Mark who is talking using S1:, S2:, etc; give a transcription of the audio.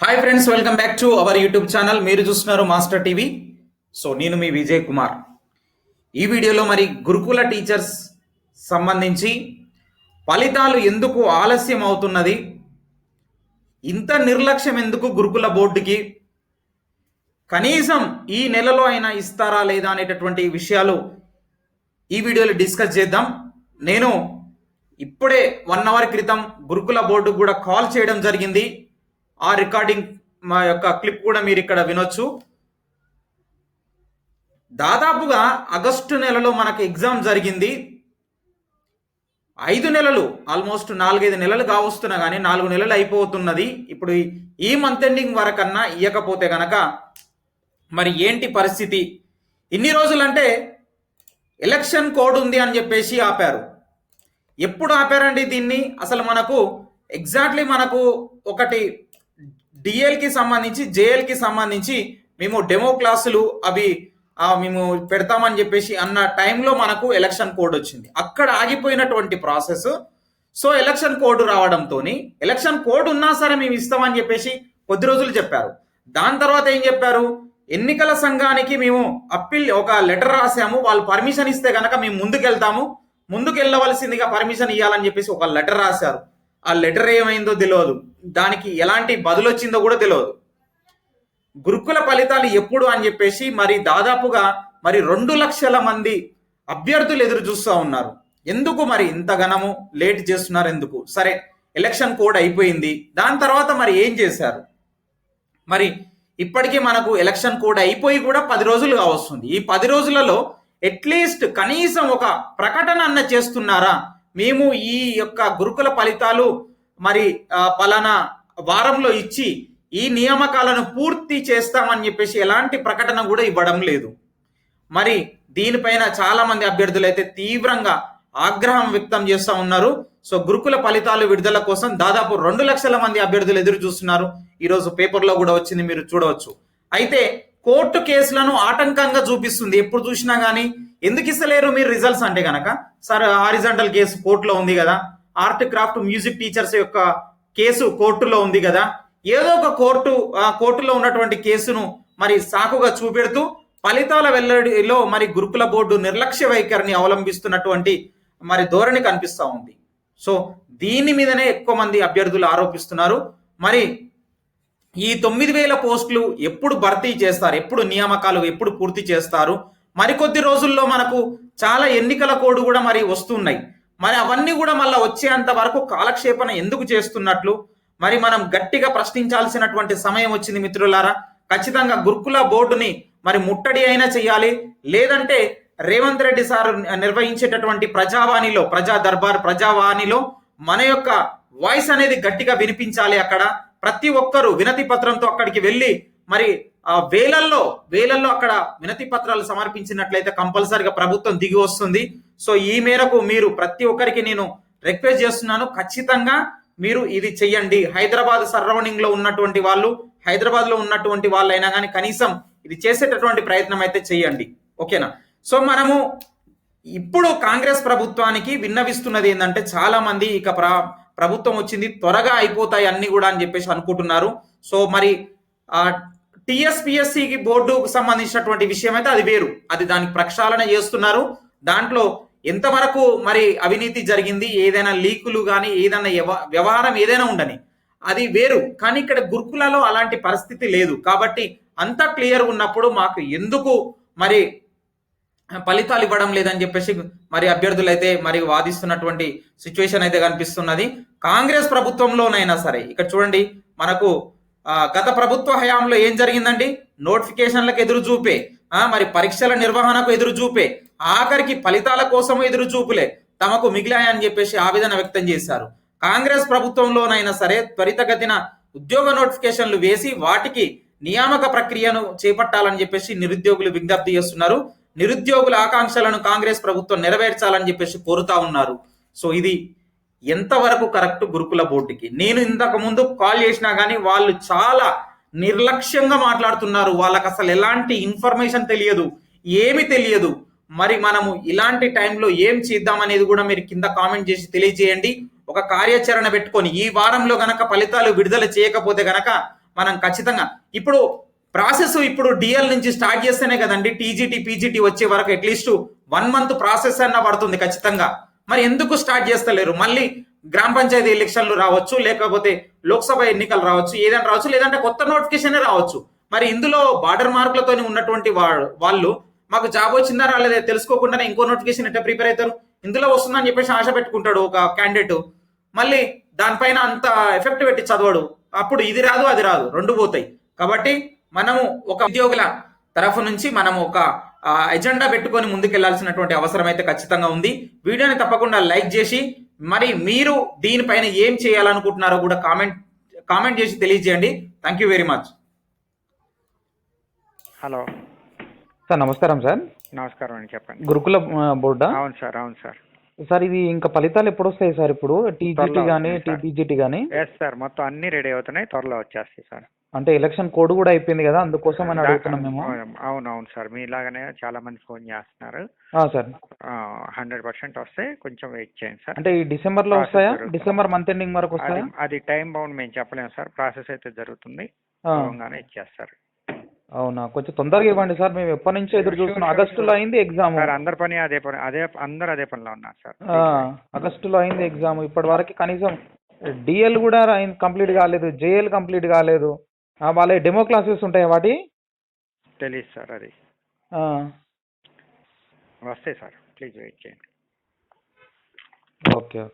S1: Hi friends welcome back to our YouTube channel మీరు చూస్తున్నారు master TV so నేను మీ విజయ్ కుమార్ ఈ వీడియోలో మరి గురుకుల టీచర్స్ సంబంధించి ఫలితాలు ఎందుకు ఆలస్యం అవుతున్నది? ఇంత నిర్లక్ష్యం ఎందుకు గురుకుల బోర్డుకి? కనీసం ఈ నెలలో అయినా ఇస్తారా లేదా అనేటటువంటి విషయాలు ఈ వీడియోలో డిస్కస్ చేద్దాం. నేను ఇప్పుడే వన్ అవర్ క్రితం గురుకుల బోర్డు కూడా కాల్ చేయడం జరిగింది. ఆ రికార్డింగ్ మా యొక్క క్లిప్ కూడా మీరు ఇక్కడ వినొచ్చు. దాదాపుగా ఆగస్టు నెలలో మనకు ఎగ్జామ్ జరిగింది. ఐదు నెలలు ఆల్మోస్ట్ నాలుగైదు నెలలు కావస్తున్నా కానీ నాలుగు నెలలు అయిపోతున్నది. ఇప్పుడు ఈ- మంత్ ఎండింగ్ వరకన్నా ఇవ్వకపోతే గనక మరి ఏంటి పరిస్థితి? ఇన్ని రోజులంటే ఎలక్షన్ కోడ్ ఉంది అని చెప్పేసి ఆపారు. ఎప్పుడు ఆపారండి దీన్ని? అసలు మనకు ఎగ్జాక్ట్లీ మనకు ఒకటి డిఎల్కి సంబంధించి జేఎల్కి సంబంధించి మేము డెమో క్లాసులు అవి మేము పెడతామని చెప్పేసి అన్న టైంలో మనకు ఎలక్షన్ కోడ్ వచ్చింది. అక్కడ ఆగిపోయినటువంటి ప్రాసెస్ సో ఎలక్షన్ కోడ్ రావడంతో ఎలక్షన్ కోడ్ ఉన్నా సరే మేము ఇస్తామని చెప్పేసి కొద్ది రోజులు చెప్పారు. దాని తర్వాత ఏం చెప్పారు? ఎన్నికల సంఘానికి మేము అప్పీల్ ఒక లెటర్ రాసాము. వాళ్ళు పర్మిషన్ ఇస్తే కనుక మేము ముందుకెళ్తాము. ముందుకు వెళ్ళవలసిందిగా పర్మిషన్ ఇవ్వాలని చెప్పేసి ఒక లెటర్ రాశారు. ఆ లెటర్ ఏమైందో తెలియదు దానికి ఎలాంటి బదులు వచ్చిందో కూడా తెలియదు గురుకుల ఫలితాలు ఎప్పుడు అని చెప్పేసి మరి దాదాపుగా మరి రెండు లక్షల మంది అభ్యర్థులు ఎదురు చూస్తూ ఉన్నారు. ఎందుకు మరి ఇంత ఘనము? లేట్ చేస్తున్నారు ఎందుకు? సరే ఎలక్షన్ కోడ్ అయిపోయింది. దాని తర్వాత మరి ఏం చేశారు? మరి ఇప్పటికీ మనకు ఎలక్షన్ కోడ్ అయిపోయి కూడా పది రోజులు కావస్తుంది. ఈ పది రోజులలో అట్లీస్ట్ కనీసం ఒక ప్రకటన అన్న చేస్తున్నారా? మేము ఈ యొక్క గురుకుల ఫలితాలు మరి పలానా వారంలో ఇచ్చి ఈ నియామకాలను పూర్తి చేస్తామని చెప్పేసి ఎలాంటి ప్రకటన కూడా ఇవ్వడం లేదు. మరి దీనిపైన చాలా మంది అభ్యర్థులు అయితే తీవ్రంగా ఆగ్రహం వ్యక్తం చేస్తూ ఉన్నారు. సో గురుకుల ఫలితాలు విడుదల కోసం దాదాపు రెండు లక్షల మంది అభ్యర్థులు ఎదురు చూస్తున్నారు. ఈరోజు పేపర్లో కూడా వచ్చింది మీరు చూడవచ్చు. అయితే కోర్టు కేసులను ఆటంకంగా చూపిస్తుంది. ఎప్పుడు చూసినా కానీ ఎందుకు ఇస్తలేరు మీరు రిజల్ట్స్ అంటే కనుక సార్ హారిజంటల్ కేసు కోర్టులో ఉంది కదా. ఆర్ట్ క్రాఫ్ట్ మ్యూజిక్ టీచర్స్ యొక్క కేసు కోర్టులో ఉంది కదా. ఏదో ఒక కోర్టు కోర్టులో ఉన్నటువంటి కేసును మరి సాకుగా చూపెడుతూ ఫలితాల వెల్లడిలో మరి గురుకుల బోర్డు నిర్లక్ష్య వైఖరిని అవలంబిస్తున్నటువంటి మరి ధోరణి కనిపిస్తూ ఉంది. సో దీని మీదనే ఎక్కువ మంది అభ్యర్థులు ఆరోపిస్తున్నారు. మరి ఈ తొమ్మిది వేల పోస్టులు ఎప్పుడు భర్తీ చేస్తారు? ఎప్పుడు నియామకాలు ఎప్పుడు పూర్తి చేస్తారు? మరికొద్ది రోజుల్లో మనకు చాలా ఎన్నికల కోడ్ కూడా మరి వస్తున్నాయి మరి అవన్నీ కూడా మళ్ళీ వచ్చేంత వరకు కాలక్షేపణ ఎందుకు చేస్తున్నట్లు? మరి మనం గట్టిగా ప్రశ్నించాల్సినటువంటి సమయం వచ్చింది మిత్రులారా. ఖచ్చితంగా గురుకుల బోర్డుని మరి ముట్టడి అయినా చేయాలి. లేదంటే రేవంత్ రెడ్డి సార్ నిర్వహించేటటువంటి ప్రజావాణిలో ప్రజా దర్బార్ ప్రజావాణిలో మన యొక్క వాయిస్ అనేది గట్టిగా వినిపించాలి అక్కడ. ప్రతి ఒక్కరూ వినతి పత్రంతో అక్కడికి వెళ్ళి మరి ఆ వేలల్లో వేలల్లో అక్కడ వినతి పత్రాలు సమర్పించినట్లయితే కంపల్సరిగా ప్రభుత్వం దిగి వస్తుంది. సో ఈ మేరకు మీరు ప్రతి ఒక్కరికి నేను రిక్వెస్ట్ చేస్తున్నాను. ఖచ్చితంగా మీరు ఇది చెయ్యండి. హైదరాబాద్ సరౌండింగ్లో ఉన్నటువంటి వాళ్ళు హైదరాబాద్లో ఉన్నటువంటి వాళ్ళైనా కానీ కనీసం ఇది చేసేటటువంటి ప్రయత్నం అయితే చెయ్యండి. ఓకేనా? సో మనము ఇప్పుడు కాంగ్రెస్ ప్రభుత్వానికి విన్నవిస్తున్నది ఏంటంటే చాలా మంది ఇక ప్ర ప్రభుత్వం వచ్చింది త్వరగా అయిపోతాయి అన్ని కూడా అని చెప్పేసి అనుకుంటున్నారు. సో మరి ఆ టిఎస్పిఎస్సికి బోర్డుకు సంబంధించినటువంటి విషయం అయితే అది వేరు. అది దానికి ప్రక్షాళన చేస్తున్నారు. దాంట్లో ఎంతవరకు మరి అవినీతి జరిగింది ఏదైనా లీకులు కానీ ఏదైనా వ్యవహారం ఏదైనా ఉండని అది వేరు. కానీ ఇక్కడ గురుకులలో అలాంటి పరిస్థితి లేదు. కాబట్టి అంత క్లియర్ ఉన్నప్పుడు మాకు ఎందుకు మరి ఫలితాలు ఇవ్వడం లేదని చెప్పేసి మరి అభ్యర్థులు అయితే మరి వాదిస్తున్నటువంటి సిచ్యువేషన్ అయితే కనిపిస్తున్నది. కాంగ్రెస్ ప్రభుత్వంలోనైనా సరే ఇక్కడ చూడండి మనకు గత ప్రభుత్వ హయాంలో ఏం జరిగిందండి? నోటిఫికేషన్లకు ఎదురు చూపే మరి పరీక్షల నిర్వహణకు ఎదురు చూపే ఆఖరికి ఫలితాల కోసం ఎదురు చూపులే తమకు మిగిలాయని చెప్పేసి ఆవేదన వ్యక్తం చేశారు. కాంగ్రెస్ ప్రభుత్వంలోనైనా సరే త్వరితగతిన ఉద్యోగ నోటిఫికేషన్లు వేసి వాటికి నియామక ప్రక్రియను చేపట్టాలని చెప్పేసి నిరుద్యోగులు విజ్ఞప్తి చేస్తున్నారు. నిరుద్యోగుల ఆకాంక్షలను కాంగ్రెస్ ప్రభుత్వం నెరవేర్చాలని చెప్పేసి కోరుతా ఉన్నారు. సో ఇది ఎంతవరకు కరెక్ట్ గురుకుల బోర్డుకి? నేను ఇంతకు ముందు కాల్ చేసినా కానీ వాళ్ళు చాలా నిర్లక్ష్యంగా మాట్లాడుతున్నారు. వాళ్ళకి అసలు ఎలాంటి ఇన్ఫర్మేషన్ తెలియదు. ఏమి తెలియదు. మరి మనము ఇలాంటి టైంలో ఏం చేద్దాం అనేది కూడా మీరు కింద కామెంట్ చేసి తెలియజేయండి. ఒక కార్యాచరణ పెట్టుకొని ఈ వారంలో గనక ఫలితాలు విడుదల చేయకపోతే గనక మనం ఖచ్చితంగా ఇప్పుడు ప్రాసెస్ ఇప్పుడు డిఎల్ నుంచి స్టార్ట్ చేస్తేనే కదండి టీజీటీ పీజీటీ వచ్చే వరకు అట్లీస్ట్ వన్ మంత్ ప్రాసెస్ అన్న పడుతుంది ఖచ్చితంగా. మరి ఎందుకు స్టార్ట్ చేస్తలేరు? మళ్ళీ గ్రామ పంచాయతీ ఎలక్షన్లు రావచ్చు లేకపోతే లోక్సభ ఎన్నికలు రావచ్చు ఏదైనా రావచ్చు లేదంటే కొత్త నోటిఫికేషన్ రావచ్చు. మరి ఇందులో బార్డర్ మార్కులతో ఉన్నటువంటి వాళ్ళు మాకు జాబ్ వచ్చిందా రాలేదా తెలుసుకోకుండానే ఇంకో నోటిఫికేషన్ ఎట్లా ప్రిపేర్ అవుతారు? ఇందులో వస్తుందని చెప్పేసి ఆశ పెట్టుకుంటాడు ఒక క్యాండిడేట్. మళ్ళీ దానిపైన అంత ఎఫెక్ట్ పెట్టి చదవడు. అప్పుడు ఇది రాదు అది రాదు రెండు పోతాయి. కాబట్టి మనము ఒక ఉద్యోగుల తరఫు నుంచి మనము ఒక ఎజెండా పెట్టుకొని ముందుకెళ్ళాల్సినటువంటి అవసరం అయితే ఖచ్చితంగా ఉంది. వీడియోని తప్పకుండా లైక్ చేసి మరి మీరు దీనిపైన ఏం చేయాలనుకుంటున్నారో కూడా కామెంట్ కామెంట్ చేసి తెలియజేయండి. Thank you very much
S2: hello.
S3: Sir నమస్కారం సార్.
S2: నమస్కారం అండి చెప్పండి.
S3: గురుకుల బోర్డా?
S2: అవును సార్ అవును సార్.
S3: సార్ ఇది ఇంకా ఫలితాలు ఎప్పుడు వస్తాయి సార్ ఇప్పుడు? టీజీటీ కానీ. టీపీజీటీ కానీ
S2: ఎస్ సార్ మొత్తం అన్ని రెడీ అవుతున్నాయి. త్వరలో వచ్చేస్తాయి సార్.
S3: అంటే ఎలక్షన్ కోడ్ కూడా అయిపోయింది కదా అందుకోసం అని అడుగుతున్నాం మేము.
S2: అవును అవును సార్. మీలాగానే చాలా మంది ఫోన్ చేస్తున్నారు.
S3: సార్.
S2: హండ్రెడ్ పర్సెంట్ వస్తే కొంచెం వెయిట్ చేయండి సార్.
S3: అంటే ఈ
S2: డిసెంబర్లో
S3: వస్తాయా. డిసెంబర్ మంత్ ఎండింగ్ వరకు వస్తాయా?
S2: అది టైం బౌండ్ మేము చెప్పలేము సార్. ప్రాసెస్ అయితే జరుగుతుంది. అవగానే ఇచ్చేస్తారు.
S3: అవునా? కొంచెం తొందరగా ఇవ్వండి సార్. మేము ఎప్పటి నుంచో ఎదురు చూస్తున్నాం. ఆగస్టులో. అయింది ఎగ్జామ్
S2: అందరి పని అదే పని అదే అందరు అదే పనిలో ఉన్నారు సార్.
S3: ఆగస్టులో అయింది ఎగ్జామ్ ఇప్పటి వరకు కనీసం డిఎల్ కూడా కంప్లీట్ కాలేదు. జేఎల్ కంప్లీట్ కాలేదు. వాళ్ళ డెమో క్లాసెస్ ఉంటాయి వాటి?
S2: తెలియదు సార్ అది. వస్తాయి సార్. ప్లీజ్ వెయిట్ చేయండి.
S3: ఓకే.